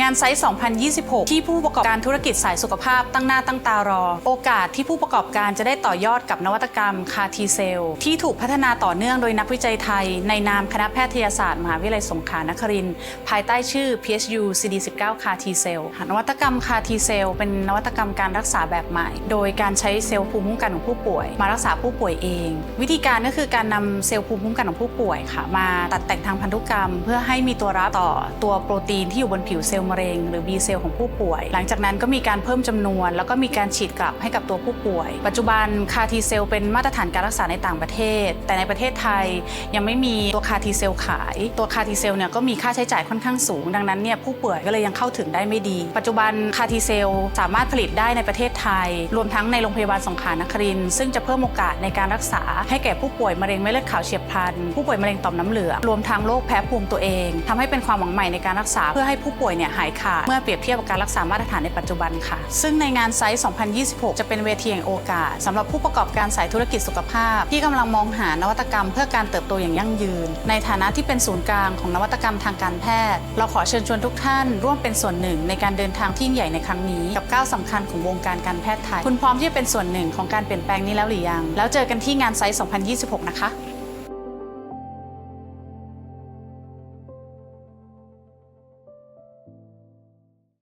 งานไซต์2026 ที่ผู้ประกอบการธุรกิจสายสุขภาพตั้งหน้าตั้งตารอ โอกาสที่ผู้ประกอบการจะได้ต่อยอดกับนวัตกรรมคาทีเซลที่ถูกพัฒนาต่อเนื่องโดยนักวิจัยไทย ในนามคณะแพทยศาสตร์มหาวิทยาลัยสงขลานครินทร์ภายใต้ชื่อ PSU CD19 คาทีเซลนวัตกรรมคาทีเซลเป็นนวัตกรรมการรักษาแบบใหม่ โดยการใช้เซลล์ภูมิคุ้มกันของผู้ป่วย มารักษาผู้ป่วยเอง วิธีการก็คือการนำเซลล์ภูมิคุ้มกันของผู้ป่วยค่ะ มาตัดแต่งทางพันธุกรรม เพื่อให้มีตัวรับต่อตัวโปรตีนที่อยู่บนผิวเซลล์มะเร็ง หรือ B เซลล์ของผู้ป่วย หลังจากนั้นก็มีการเพิ่มจำนวน แล้วก็มีการฉีดกลับให้กับตัวผู้ป่วย ปัจจุบันคาทีเซลเป็นมาตรฐานการรักษาในต่างประเทศ แต่ในประเทศไทยยังไม่มีตัวคาทีเซลขาย ตัวคาทีเซลเนี่ยก็มีค่าใช้จ่ายค่อนข้างสูง ดังนั้นเนี่ยผู้ป่วยก็เลยยังเข้าถึงได้ไม่ดี ปัจจุบันคาทีเซลสามารถผลิตได้ในประเทศไทย รวมทั้งในโรงพยาบาลสงขลานครินซึ่งจะเพิ่มโอกาสในการรักษา ให้แก่ผู้ป่วยมะเร็งเม็ดเลือดขาวเฉียบพลัน ผู้ป่วยมะเร็งต่อมน้ำเหลือง รวมทั้งโรคแพ้ภูมิตัวเองทำให้เป็นความหวังใหม่ในการรักษาเพื่อให้ผู้ป่วยเนี่ยหายขาดเมื่อเปรียบเทียบกับการรักษามาตรฐานในปัจจุบันค่ะ ซึ่งในงานไซต์2026 จะเป็นเวทีแห่งโอกาสสำหรับผู้ประกอบการสายธุรกิจสุขภาพ ที่กำลังมองหานวัตกรรม เพื่อการเติบโตอย่างยั่งยืน ในฐานะที่เป็นศูนย์กลางของนวัตกรรมทางการแพทย์ เราขอเชิญชวนทุกท่าน ร่วมเป็นส่วนหนึ่งในการเดินทางที่ยิ่งใหญ่ในครั้งนี้กับก้าวสำคัญของวงการการแพทย์ไทยคุณพร้อมที่จะเป็นส่วนหนึ่งของการเปลี่ยนแปลงนี้แล้วหรือยัง แล้วเจอกันที่งานไซต์2026 นะคะ